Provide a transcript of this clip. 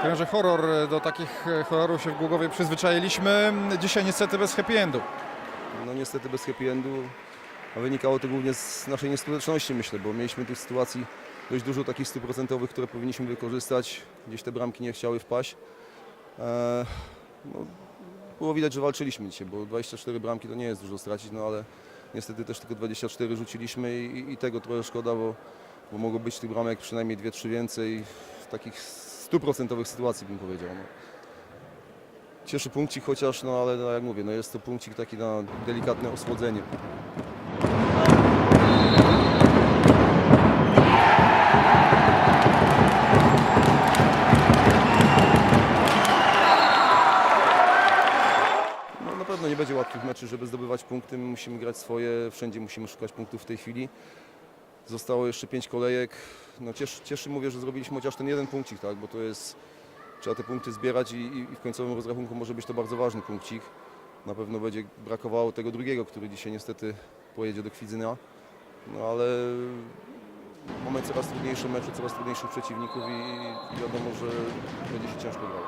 Trenerze horror, e, do takich e, horrorów się w Głogowie przyzwyczailiśmy. Dzisiaj niestety bez happy endu. No niestety bez happy endu, a wynikało to głównie z naszej nieskuteczności myślę, bo mieliśmy tych sytuacji dość dużo takich stuprocentowych, które powinniśmy wykorzystać. Gdzieś te bramki nie chciały wpaść. Eee, no, było widać, że walczyliśmy dzisiaj, bo 24 bramki to nie jest dużo stracić, no ale niestety też tylko 24 rzuciliśmy i, i tego trochę szkoda, bo, bo mogło być tych bramek przynajmniej 2-3 więcej w takich stuprocentowych sytuacji bym powiedział. No. Cieszy punkcik chociaż, no ale no, jak mówię, no jest to punkcik taki na delikatne osłodzenie. Pewno nie będzie łatwych meczów, żeby zdobywać punkty. My musimy grać swoje, wszędzie musimy szukać punktów w tej chwili. Zostało jeszcze pięć kolejek. No cieszy, cieszy mówię, że zrobiliśmy chociaż ten jeden punkcik, tak, bo to jest trzeba te punkty zbierać i, i w końcowym rozrachunku może być to bardzo ważny punkcik. Na pewno będzie brakowało tego drugiego, który dzisiaj niestety pojedzie do Kwidzyna. No ale mamy coraz trudniejsze mecze, coraz trudniejszych przeciwników i, i wiadomo, że będzie się ciężko grało.